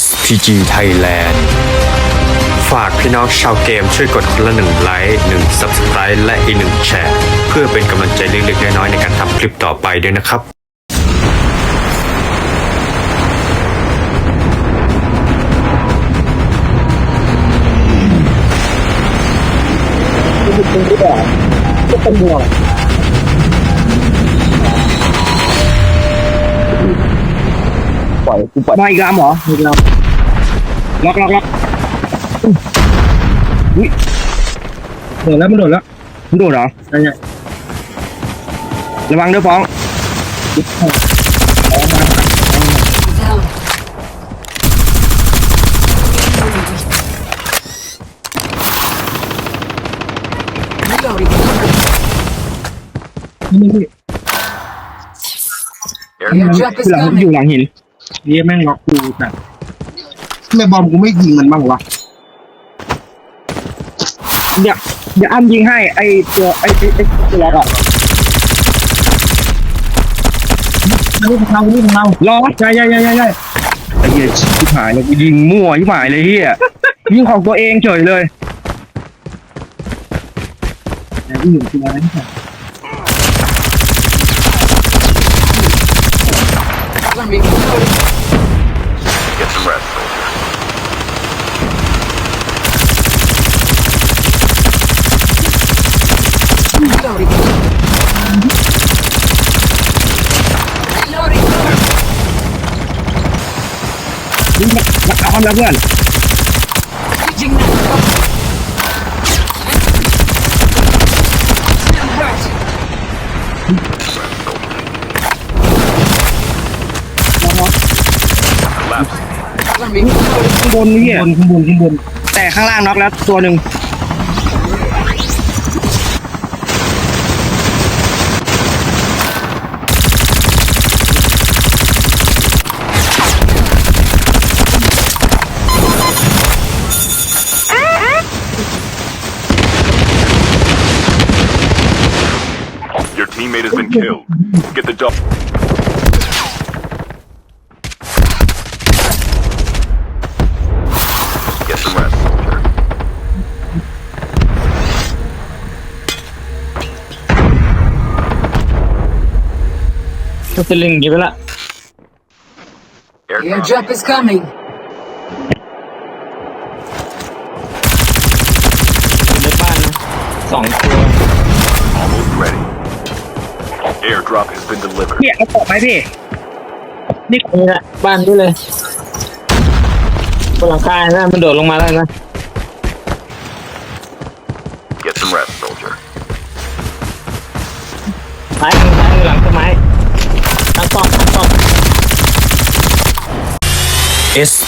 SPG Thailand ฝากพี่น้องชาวเกมช่วยกดคนละหนึ่งไลค์หนึ่ง Subscribe และอีกหนึ่งแชร์ เพื่อเป็นกำลังใจเล็กๆน้อยๆในการทำคลิปต่อไปด้วยนะครับก็เป็นห่วง ล่อยกูปล่อยมาอีกลำเหรออีกลำล็อกล็อกล็อกอุ้ยโดดแล้วมันโดดแล้วมันโดดเหรอใช่ใช่ระวังเด้อฟ้อง down. Reloading. นี่นี่ Airdrop คือ is หลัง coming. อยู่หลังหิน เยี่ยแม่งล็อกกูแบบทำไมบอมกูไม่ยิงมันบ้างวะเดี๋ยวเดี๋ยวอ้ำยิงให้ไอตัวไอไอ้ไอตัวล็อกอะนี่ของเรานี่ของเรารอใช่ใช่ใช่ใช่ใช่ไอ้เหี้ยชิบหายเลยกูยิงมั่วชิบหายเลยเฮียยิงของตัวเองเฉยเลยแต่ที่อยู่ที่ไหนนี่ Let me reload. Get some rest, soldier. Reloading. Reloading. ยิงมาเอาความแล้วเพื่อน Switching that. Still ข้างบนนี่ข้างบนข้างบนข้างบน แต่ข้างล่างน็อกแล้วตัวหนึ่ง ก็จะลิงกี่ไปละ Airdrop. Airdrop is coming. ในบ้านนะสองตัว Almost ready. Airdrop has been delivered. พี่เอาตกไหมพี่ นี่นี่แหละบ้านด้วยเลยบนหลังคานะมันโดดลงมาแล้วนะ Get some rest, soldier. ซ้ายมือซ้ายมือหลังต้นไม้ตั้งป้อมตั้งป้อม